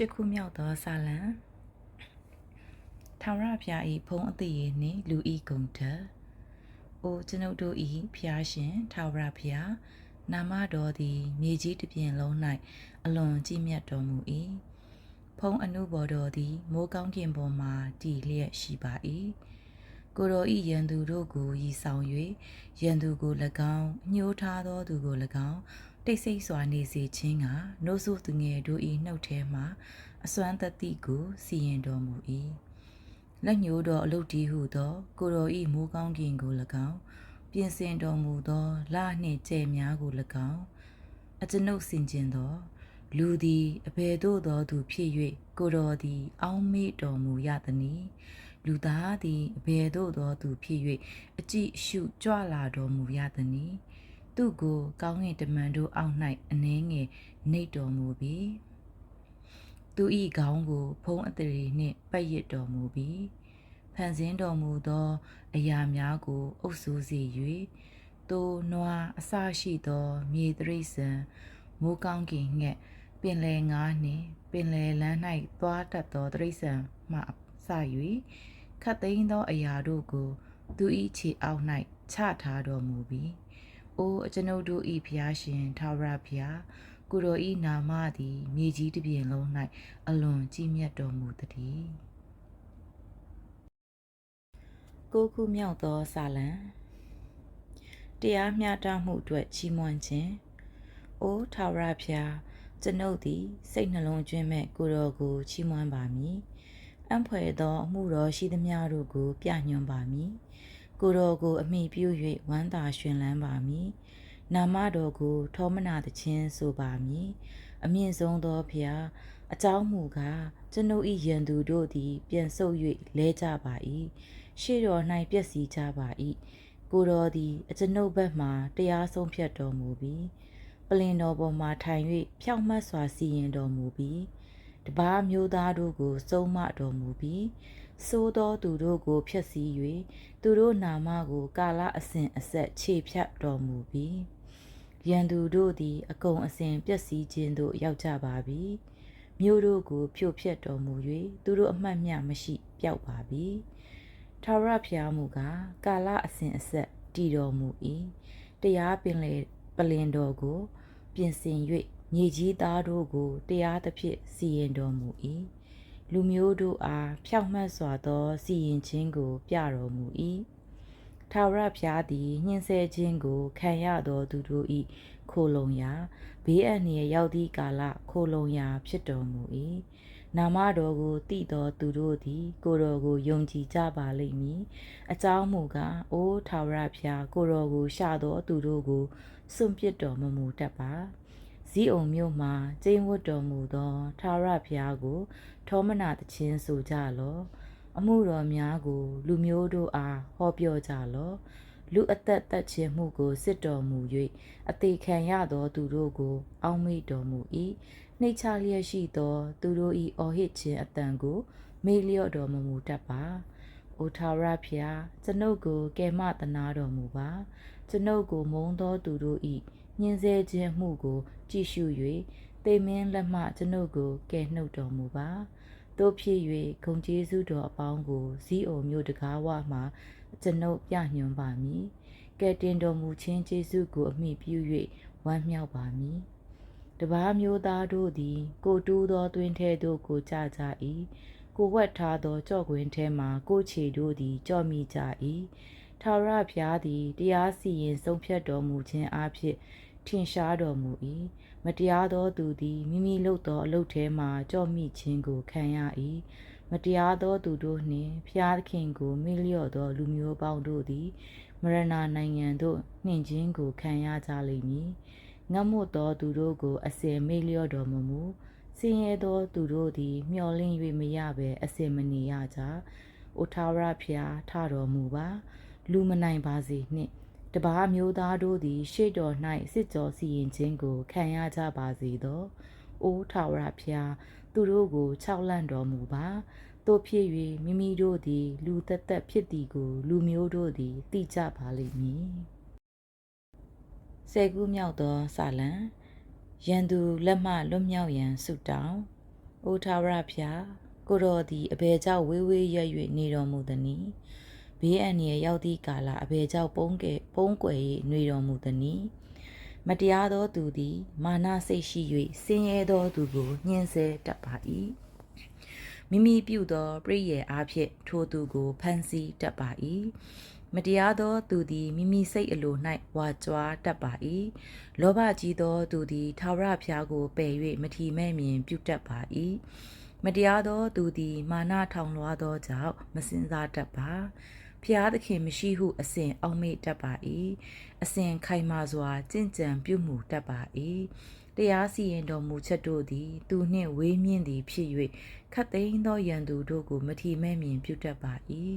ရှစ်ခုမြောက်သောစာလံထာဝရဘုရား၏ဖုံးအသိရနှင့်လူဤဂုံတအိုကျွန်ုပ်တို့ဤဘုရားရှင်ထာဝရဘုရားနာမတော်သည်မြေကြီးတစ်ပြင်လုံး၌အလွန်ကြီးမြတ်တော်မူ၏ဖုံးအနုဘော်တော်သည်မိုးကောင်းကင်ပေါ်မှတည်လျက်ရှိပါ၏ကိုယ်တော်ဤရန်သူတို့ကိုရည်ဆောင်၍ရန်သူကို၎င်းညှိုးထားသောသူကို၎င်း တိတ်ဆိတ်စွာနေစေခြင်းကနှုတ်ဆုသူငယ်တို့၏နှုတ်ထဲမှအစွမ်းတတိကိုစီရင်တော်မူ၏လက်ညှိုးတော်အလုတ်တီဟုသော ကိုတော်၏မိုးကောင်းကင်ကို၎င်းပြင်ဆင်တော်မူသောလနှင့်ကျဲများကို၎င်းအကျွန်ုပ်စင်ကျင်သော လူသည်အဘယ်သို့သောသူဖြစ်၍ကိုတော်သည် အောင်းမေ့တော်မူရသည်။လူသားသည်အဘယ်သို့သောသူဖြစ်၍အကြည့်ရှုကြွလာတော်မူရသည်။ သူကိုကောင်းကင်တမန်တို့အောက်၌အနှဲငယ်နှိပ်တော်မူပြီးသူဤခေါင်းကို ဖုံးအတရီနှင့်ပတ်ရစ်တော်မူပြီးဖန်ဆင်းတော်မူသော အရာများကိုအုပ်စိုးစေ၍သို့နွားအစရှိသော မြေတရိษံမိုးကောင်းကင်ငှက်ပင်လယ်ငါးနှင့်ပင်လယ်လန်း၌သွားတတ်သောတရိษံမှစ၍ခတ်သိမ်းသောအရာတို့ကို သူ၏ခြေအောက်၌ချထားတော်မူပြီး အိုအကျွန်ုပ်တို့၏ဖျားရှင်ထာဝရဘုရားကိုတော်ဤနာမသည်မြေကြီးတစ်ပြင်လုံး၌အလွန်ကြီးမြတ်တော်မူသည်ကိုခုမြောက်သောစာလံတရားမျှတမှုအတွက်ချီးမွမ်းခြင်းအိုထာဝရဘုရားကျွန်ုပ်သည်စိတ်နှလုံးကျွင်းမဲ့ကိုတော်ကိုချီးမွမ်းပါမည်အံ့ဖွယ်သောအမှုတော်ရှိသမျှတို့ကို ပြညွှန်ပါမည် ကိုတော်ကိုအမိပြု၍ဝမ်းသာရှင်လန်းပါမည်နာမတော်ကိုထောမနာသခြင်းဆိုပါမည်အမြင့်ဆုံးသောဖျားအကြောင်းမူကားကျွန်ုပ်၏ယံသူတို့သည် ပြန်ဆုပ်၍လဲကြပါ၏ရှေ့တော်၌ပျက်စီးကြပါ၏ကိုတော်သည်အကျွန်ုပ်ဘက်မှတရားဆုံးဖြတ်တော်မူပြီးပလင်တော်ပေါ်မှထိုင်၍ဖြောင့်မတ်စွာစီရင်တော်မူပြီးတပားမျိုးသားတို့ကိုစုံမတော်မူပြီး စိုးသောသူတို့ကိုဖျက်ဆီး၍သူတို့နာမကို ကာလအစဉ်အဆက်ခြေဖြတ်တော်မူပြီးရန်သူတို့သည် အကုန်အစင်ပျက်စီးခြင်းသို့ရောက်ကြပါပြီမြို့တို့ကိုဖြိုဖျက်တော်မူ၍သူတို့အမှတ်မျှမရှိပျောက်ပါပြီထာဝရဘုရားမူကားကာလအစဉ်အဆက်တည်တော်မူ၏တရားပင်လေပလင်တော်ကို ပြင်ဆင်၍မြေကြီးသားတို့ကိုတရားသဖြင့်စီရင်တော်မူ၏ လူမျိုးတို့အားဖြောက်မှတ်စွာသော စီရင်ခြင်းကို ပြတော်မူ၏ထာဝရဘုရားသည်ညှင်းဆဲခြင်းကိုခံရသောသူတို့၏ခိုလုံရာဘေးအန္တရာယ်ရောက်သည့်ကာလခိုလုံရာ ဖြစ်တော်မူ၏နာမတော်ကိုတည်သောသူတို့သည် ကိုတော်ကိုယုံကြည်ကြပါလိမ့်မည်အကြောင်းမူကားအိုးထာဝရဘုရားကိုတော်ကိုရှာသောသူတို့ကိုစွန့်ပစ်တော်မမူတတ်ပါ ဇီးအုံမြို့မှာကျင်းဝတ်တော်မူသောထာဝရဘုရားကိုထောမနာတခြင်းဆိုကြလော့အမှုတော်များကို လူမျိုးတို့အားဟောပြောကြလော့လူအသက်သက်ခြင်းမှုကိုစစ်တော်မူ၍အသေးခံရသောသူတို့ကို အောက်မေ့တော်မူ၏နှိတ်ချလျက်ရှိသော သူတို့၏အော်ဟစ်ခြင်းအတန်ကို မေ့လျော့တော်မမူတတ်ပါ။အိုထာဝရဖျားကျွန်ုပ်ကိုကယ်မတနာတော်မူပါ။ကျွန်ုပ်ကိုမုန်းသောသူတို့၏ ညှင်းဆဲခြင်းမှုကိုကြည့်ရှု၍တေမင်းလက်မှကျွန်ုပ်ကိုကယ်နှုတ်တော်မူပါ။တို့ဖြစ်၍ဂုံကျေးဇူးတော်အပေါင်းကိုဇီးအုံမြို့တကားဝမှကျွန်ုပ်ပြညွှန်ပါမည်။ကယ်တင်တော်မူခြင်းကျေးဇူးကိုအမိပြု၍ဝမ်းမြောက်ပါမည်။တပားမျိုးသားတို့သည် ကိုတူးသောတွင်ထဲသို့ကိုကြကြ၏ကိုဝက်ထားသောကြော့ကွင်းထဲမှကိုခြေတို့သည်ကြော့မိကြ၏ထာဝရဘုရားသည်တရားစီရင်ဆုံးဖြတ်တော်မူခြင်းအဖြစ် ထင်ရှားတော်မူ၏မတရားသောသူသည်မိမိလုပ်သောအလုပ်ထဲမှကြော့မိခြင်းကိုခံရ၏မတရားသောသူတို့နှင့်ဖျားသခင်ကိုမေ့လျော့သောလူမျိုးပေါင်းတို့သည်မရဏနိုင်ငံသို့နှင်ခြင်းကိုခံရကြလိမ့်မည်။ငတ်မွတ်သောသူတို့ကို အစင်မေ့လျော့တော်မမူဆင်းရဲသောသူတို့သည် မျော်လင့်၍မရဘဲအစင်မနေရကြ။အိုထာဝရဖျားထတော်မူပါ လူမနိုင်ပါစေနှင့် တပားမျိုးသားတို့သည် ရှေ့တော်၌စစ်ကြောစီရင်ခြင်းကို ခံရကြပါစေသော။အိုထာဝရဖျားသူတို့ကိုခြောက်လန့်တော်မူပါတို့ဖြစ်၍မိမိတို့သည် လူသက်သက်ဖြစ်သည်ကို လူမျိုးတို့သည်သိကြပါလိမ့်မည်။ဆယ်ခုမြောက်သောစာလံရန်သူလက်မှလွတ်မြောက်ရန်ဆုတောင်း။အိုထာဝရဖျားကိုတော်သည်အဘယ်ကြောင့်ဝေးဝေးရွက်၍နေတော်မူသနည်း။ ဘေးအန္တရာယ်ရောက်သည့်ကာလအဘယ်ကြောင့်ပုံးကဲပုံးကွယ်၍နေတော်မူသနည်း။မတရားသောသူသည် မာနစိတ်ရှိ၍ဆင်းရဲသောသူကိုညှင်းဆဲတတ်ပါ၏။မိမိပြုသောပြည့်ရဲ့အားဖြင့်ထိုသူကိုဖန်ဆီးတတ်ပါ၏။မတရားသောသူသည်မိမိစိတ်အလို၌ဝါကြွားတတ်ပါ၏လောဘကြီးသောသူသည်ထာဝရဘုရားကိုပယ်၍မထီမဲ့မြင်ပြုတတ်ပါ၏မတရားသောသူသည် မာနထောင်လွှားသောကြောင့်မစင်စားတတ်ပါ ဖျားသခင်မရှိဟုအစဉ်အောက်မေ့တတ်ပါ၏အစဉ်ခိုင်မာစွာကြင်ကြံပြုမှုတတ်ပါ၏တရားစီရင်တော်မူချက်တို့သည် သူနှင့်ဝေးမြင့်သည်ဖြစ်၍ခတ်သိမ်းသောရန်သူတို့ကိုမထီမဲ့မြင်ပြုတတ်ပါ၏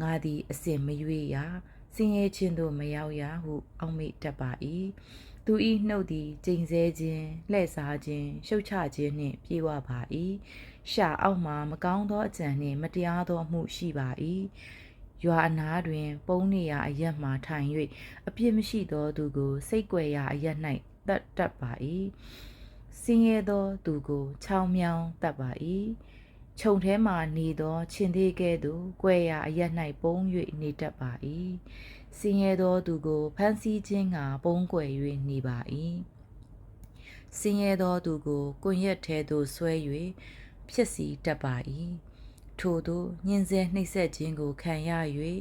ငါသည်အစဉ်မရွေ့ရဆင်းရဲခြင်းသို့မရောက်ရဟု အောက်မေ့တတ်ပါ၏သူဤနှုတ်သည်ကျိန်ဆဲခြင်းလှဲ့စားခြင်းရှုတ်ချခြင်းနှင့်ပြေဝပါ၏ရှာအောက်မှမကောင်းသောအကြံနှင့်မတရားသောအမှုရှိပါ၏ ရွာအနားတွင် ပုံနေရာအရက်မှထိုင်၍အပြစ်မရှိသောသူကိုစိတ်ကြွယ်ရာအရက်၌တတ်တတ်ပါ၏စင်းရဲသောသူကိုချောင်းမြောင်းတတ်ပါ၏ခြုံထဲမှနေသောရှင်သေးကဲ့သို့ကြွယ်ရာအရက်၌ပုံ၍နေတတ်ပါ၏ဆင်းရဲသောသူကိုဖမ်းဆီးခြင်းကပုံကွယ်၍နေပါ၏ဆင်းရဲသောသူကိုကွန်ရက်ထဲသို့ဆွဲ၍ဖြစ်စီတတ်ပါ၏ ထို့သောညင်စဲနှိပ်စက်ခြင်းကိုခံရ၍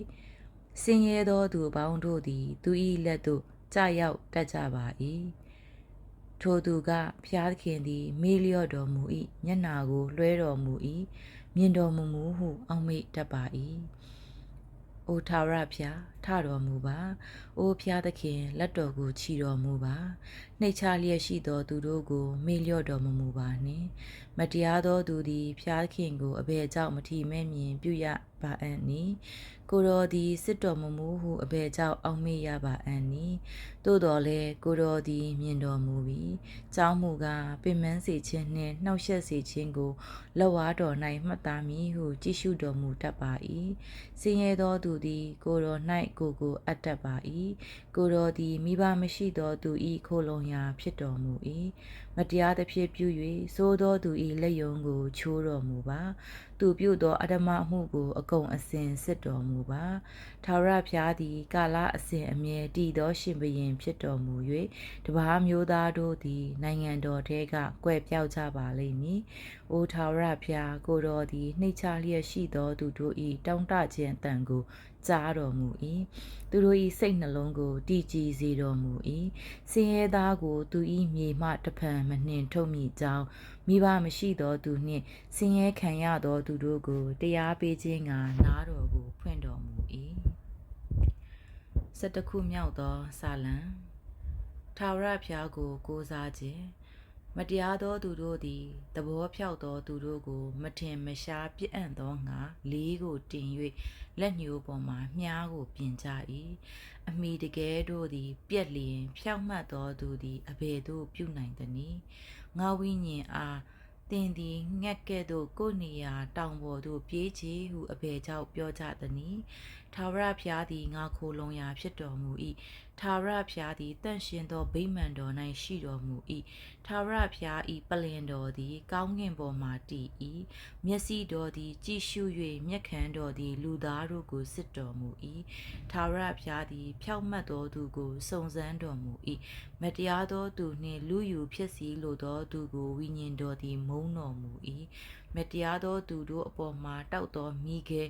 ဆင်းရဲသောသူပေါင်းတို့သည် သူ၏လက်သို့ကြာရောက်တတ်ကြပါ၏ထိုသူကဖျားသခင်သည် မေးလျော့တော်မူ၏မျက်နာကိုလွှဲတော်မူ၏မြင်တော်မူမူဟုအောက်မေ့တတ်ပါ၏။ အိုထာဝရဖျားထတော်မူပါ။အိုဖျားသခင်လက်တော်ကိုချီတော်မူပါ။နှိတ်ချလျက်ရှိသောသူတို့ကို မေ့လျော့တော်မမူပါနှင့်။မတရားသောသူသည်ဖျားသခင်ကိုအဘယ်ကြောင့်မထီမဲ့မြင်ပြုရပါအံ့နည်း။ကိုတော်သည်စစ်တော်မမူဟုအဘယ်ကြောင့်အောက်မေ့ရပါအံ့နည်း။ သို့တော်လည်းကိုတော်သည် မြင်တော်မူပြီး။ကြောင်းမူကားပင်မစေခြင်းနှင့်နှောက်ယှက်စေခြင်းကိုလက်ဝါးတော်၌မှတ်သားမည်ဟုကြည့်ရှုတော်မူတတ်ပါ၏။စင်ရဲသောသူသည် ကိုတော်၌ကိုကိုအပ်တတ်ပါ၏ကိုတော်သည်မိဘမရှိသောသူ၏ခိုလုံရာဖြစ်တော်မူ၏မတရားသဖြင့်ပြု၍သိုးသောသူ၏လက်ယုံကို ချိုးတော်မူပါသူပြုသောအဓမ္မမှုကို အကုန်အစင်စစ်တော်မူပါထာဝရဘုရားသည် ကာလအစဉ်အမြဲတည်သောရှင်ဘရင်ဖြစ်တော်မူ၍တပါးမျိုးသားတို့သည် နိုင်ငံတော်ထဲကကွယ်ပြောက်ကြပါလိမ့်မည်။အိုထာဝရဘုရားကိုတော်သည်နှိမ့်ချလျက်ရှိသောသူတို့၏တောင်းတခြင်းအတန်ကိုကြားတော်မူ၏သူတို့၏စိတ်နှလုံးကိုတည်ကြည်စေတော်မူ၏စင်ရဲသားကိုသူ၏မြေမှတဖန်မနှင်ထုတ်မိကြောင်းမိဘမရှိသောသူနှင့်စင်ရဲခံရသောသူတို့ကိုတရားပေးခြင်းကနားတော်ကိုဖွင့်တော် မူ၏စတခုမြောက်သောစာလံထာဝရဘုရားကို ကိုးစားခြင်းမတရားသောသူတို့သည်သဘောဖြောက်သောသူတို့ကို မထင်မရှားပြစ်အံ့သောငါလေးကိုတင်၍လက်ညှိုးပေါ်မှမြားကိုပြင်ကြ၏အမိတကယ်တို့သည် ပြက်လျင်ဖြောက်မှတ်သောသူသည်အဘယ်သို့ပြုနိုင်သနည်းငါဝိညာဉ်အားတင်သည်ငှက်ကဲ့သို့ကိုနေရာတောင်ပေါ်သို့ပြေးချေဟုအဘယ်ကြောင့်ပြောကြသနည်းထာဝရဘုရားသည်ငါခိုလုံရာဖြစ်တော်မူ၏ထာဝရဘုရားသည်တန့်ရှင်သောဗိမာန်တော်၌ရှိတော်မူ၏ထာဝရဘုရား၏ပလင်တော်သည် ကောင်းကင်ပေါ်မှတည်၏မျက်စိတော်သည် ကြည်ရှု၍မျက်ခမ်းတော်သည် လူသားတို့ကိုစစ်တော်မူ၏ထာဝရဘုရားသည် ဖြောက်မတ်သောသူကိုစုံစမ်းတော်မူ၏မတရားသောသူနှင့်လူယူဖြစ်စီလိုသောသူကိုဝိညာဉ်တော်သည် မုန်းတော်မူ၏မတရားသောသူတို့အပေါ်မှတောက်သောမိခဲ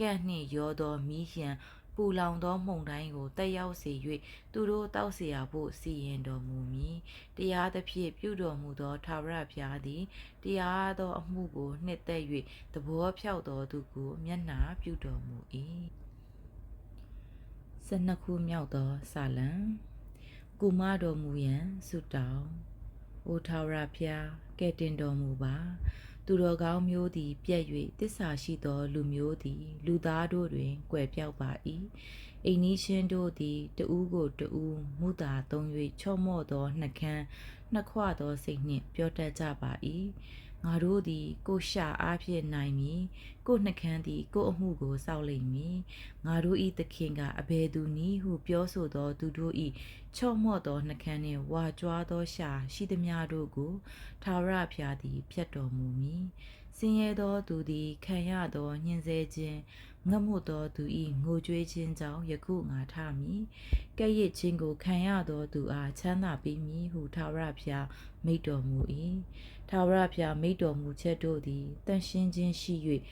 ကန့်နှင့်ရောသောမိဟံပူလောင်သောမှုန်တိုင်းကိုတက်ရောက်စေ၍သူတို့တောက်เสียဖို့စီရင်တော်မူမည်တရားသဖြင့်ပြုတော်မူသောထာဝရဘုရားသည်တရားသောအမှုကိုနှစ်သက်၍သဘောဖြောက်တော်သူကိုမျက်နှာပြုတော်မူ၏ဆနှစ်ခုမြောက်သောစာလံကုမတော်မူရန်ဆုတောင်းအိုထာဝရဘုရားကဲ့တင်တော်မူပါ သူတော်ကောင်းမျိုးသည် ပြက်၍တစ္ဆာရှိသော လူမျိုးသည် လူသားတို့တွင်ကွယ်ပြောက်ပါ၏အိမ်နီးချင်းတို့သည်တဦးကိုတဦးမူတာသုံး၍ချော့မော့သောနှကန်းနှစ်ခွသောစိတ်နှင့်ပြောတတ်ကြပါ၏ ငါတို့သည် ကိုရှာအားဖြင့်နိုင်မည်ကိုနှကန်းသည် ကိုအမှုကိုစောက်လိမ့်မည်ငါတို့ဤသခင်ကအဘယ်သူနည်းဟုပြောဆိုသောသူတို့ဤချော့မော့သောနှကန်းနှင့်ဝါကြွားသောရှာရှိသမျှတို့ကိုထာဝရဘုရားသည်ဖျက်တော်မူမည်ဆင်းရဲသောသူသည်ခံရသောညှင်းဆဲခြင်း ငတ်မွတ်သောသူ၏ငိုကြွေးခြင်းကြောင့်ယခုငါထမည်ကဲ့ရဲ့ခြင်းကိုခံရသောသူအားချမ်းသာပေးမည်ဟုထာဝရဘုရားမိန့်တော်မူ၏ထာဝရဘုရားမိန့်တော်မူချက်တို့သည်တန်ရှင်းခြင်းရှိ၍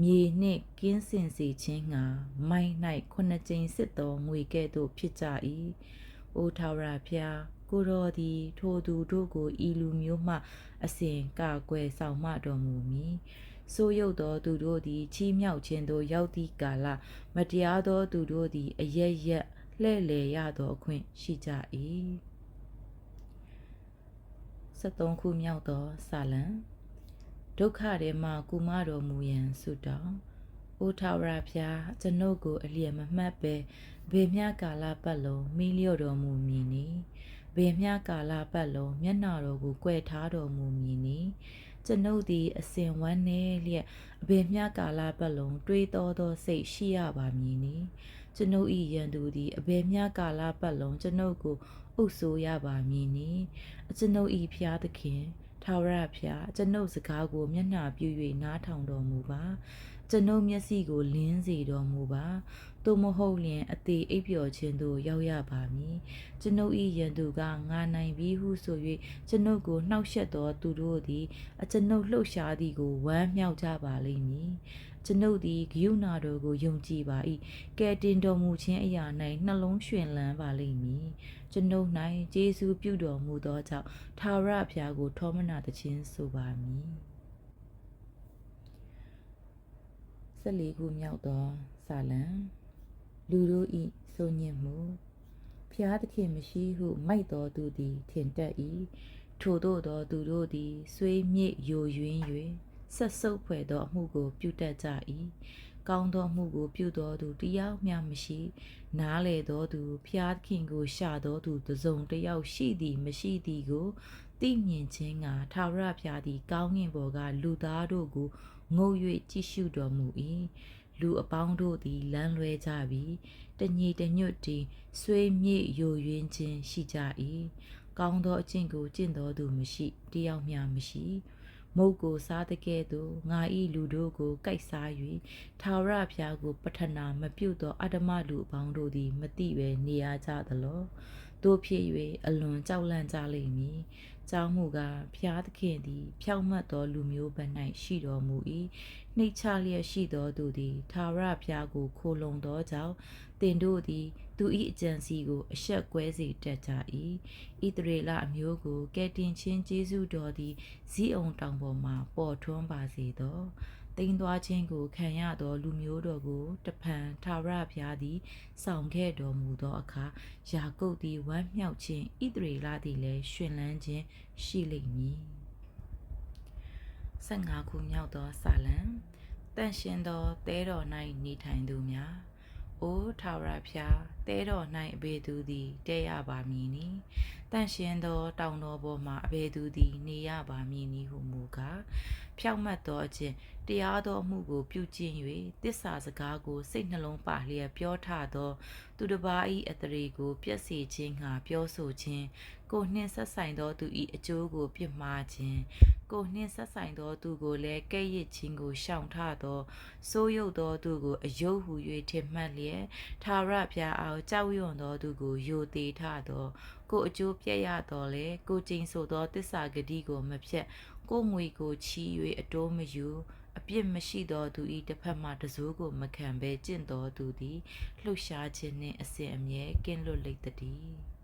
မြေနှင့်ကင်းစင်စေခြင်းငှာမိုင်း၌ခုနှစ်ကြိမ်စစ်သောငွေကဲ့သို့ဖြစ်ကြ၏အိုထာဝရဘုရားကိုတော်သည်ထိုသူတို့ကိုဤလူမျိုးမှ အစဉ်ကာကွယ်ဆောင်မတော်မူမည် ဆိုးရုပ်သောသူတို့သည်ချီးမြှောက်ခြင်းသို့ရောက်သည့်ကာလမတရားသောသူတို့သည်အရရက်လှဲ့လေရသောအခွင့်ရှိကြ၏73ခုမြောက်သောစာလံဒုက္ခထဲမှကုမတော်မူရန်ဆုတောင်းအိုထာဝရဖျားကျွန်ုပ်ကိုအလျက်မမှတ်ပဲဘေမြကာလပတ်လုံးမိလျော့တော်မူမည်နီဘေမြကာလပတ်လုံးမျက်နာတော်ကိုကြွယ်ထားတော်မူမည်နီ ကျွန်ုပ်သည်အစဉ်ဝမ်းနည်းလျက်အဘေမြကာလပတ်လုံးတွေးတောသောစိတ်ရှိရပါမည်နီကျွန်ုပ်ဤရန်သူသည်အဘေမြကာလပတ်လုံးကျွန်ုပ်ကိုအုပ်ဆိုးရပါမည်နီအကျွန်ုပ်ဤဖျားသခင်ထာဝရဖျားကျွန်ုပ်စကားကိုမျက်နှာပြု၍နားထောင်တော်မူပါ ကျွန်ုပ်မျက်စိကိုလင်းစေတော်မူပါသို့မဟုတ်လျင်အသေးအိပ်ပျော်ခြင်းသို့ရောက်ရပါမည်ကျွန်ုပ်၏ရန်သူကငါနိုင်ပြီဟုဆို၍ကျွန်ုပ်ကိုနှောက်ယှက်သောသူတို့သည်အကျွန်ုပ်လှုပ်ရှားသည်ကိုဝမ်းမြောက်ကြပါလိမ့်မည်ကျွန်ုပ်သည်ဂယုဏတော်ကိုယုံကြည်ပါ၏ကဲတင်တော်မူခြင်းအရာ၌နှလုံးရွှင်လန်းပါလိမ့်မည်ကျွန်ုပ်၌ယေရှုပြုတော်မူသောကြောင့်ထာဝရဘုရားကိုထောမနာသခြင်းဆိုပါမည် 14ခုမြောက်သောစာလံလူတို့ဤဆိုညင်မှုဖျားသခင်မရှိဟု မိုက်တော်သူသည် ထင်တတ်၏ထို့သောသောသူတို့သည်ဆွေးမြစ်ယိုယွင်း၍ဆက်ဆုပ်ဖွယ်သောအမှုကို ပြုတတ်ကြ၏ကောင်းသောမှုကို ပြုတော်သူတယောက်မျှမရှိ နားလေတော်သူဖျားသခင်ကို ရှာတော်သူတစုံတယောက်ရှိသည်မရှိသည်ကိုသိမြင်ခြင်းကထာဝရဘုရားသည် ကောင်းကင်ဘော်ကလူသားတို့ကို ငုံ၍ကြည့်ရှုတော်မူ၏လူအပေါင်းတို့သည်လမ်းလွဲကြပြီးတညီတညွတ်တည်ဆွေးမြေ့ယိုယွင်းခြင်းရှိကြ၏ကောင်းသောအကျင့်ကိုကျင့်တော်သူမရှိတယောက်မျှမရှိမုတ်ကိုစားတဲ့ကဲ့သို့ငါဤလူတို့ကိုကြိုက်စား၍ထာဝရဘုရားကို ပထနာမပြုတ်သောအတ္တမလူအပေါင်းတို့သည် မတိပဲနေရကြသလောတို့ဖြစ်၍အလွန်ကြောက်လန့်ကြလိမ့်မည် ကြောင်းမူကားဖျားသခင်သည် ဖြောင့်မတ်သောလူမျိုးဘက်၌ရှိတော်မူ၏နှိတ်ချလျက်ရှိသောသူသည်သာရဖျားကိုခိုလုံသောကြောင့်တင်တို့သည်သူ၏အကြံစီကိုအဆက်ကွဲစေတတ်ကြ၏ဣသရေလအမျိုးကိုကယ်တင်ခြင်းကျေးဇူးတော်သည်ဇီးအောင်တောင်ပေါ်မှပေါ်ထွန်းပါစေသော တိမ်သွားခြင်းကိုခံရသောလူမျိုးတော်ကိုတဖန်ထာဝရဘုရားသည်ဆောင်ခဲ့တော်မူသောအခါယာကုပ်သည်ဝမ်းမြောက်ခြင်းဣသရေလသည်လည်းရှင်လန်းခြင်းရှိလိမ့်မည်15ခုမြောက်သောစာလံတန့်ရှင်သောတဲတော်၌နေထိုင်သူများအိုထာဝရဖျား တဲတော်၌အဘေသူသည်တဲရပါမည်နီတန့်ရှင်သောတောင်တော်ပေါ်မှအဘေသူသည် နေရပါမည်နီဟုမူကားဖြောက်မှတ်သောအခြင်းတရားသောမှုကိုပြုကျင့်၍တစ္ဆာစကားကိုစိတ်နှလုံးပါလျက်ပြောထသော သူတစ်ပါး၏အတရေကို ပြည့်စေခြင်းငှာပြောဆိုခြင်း ကိုနှင်းဆက်ဆိုင်သောသူ၏အကျိုးကိုပြစ်မှားခြင်းကိုနှင်းဆက်ဆိုင်သောသူကိုလည်းကဲ့ရဲ့ခြင်းကိုရှောင်ထသောစိုးရုပ်သောသူကိုအယုတ်ဟူ၍ထင်မှတ်လျက်သာရဖျားအောင်ကြောက်ရွံ့သောသူကိုယိုသေးထသောကိုအကျိုးပြည့်ရတော်လေကိုကျိန်ဆိုသောတစ္ဆာဂတိကိုမဖြတ်ကိုငွေကိုချီး၍အတိုးမယူအပြစ်မရှိသောသူ၏တစ်ဖက်မှတစိုးကိုမခံဘဲကျင့်တော်သူသည်လှုပ်ရှားခြင်းနှင့်အစဉ်အမြဲကင်းလွတ်လိမ့်သည်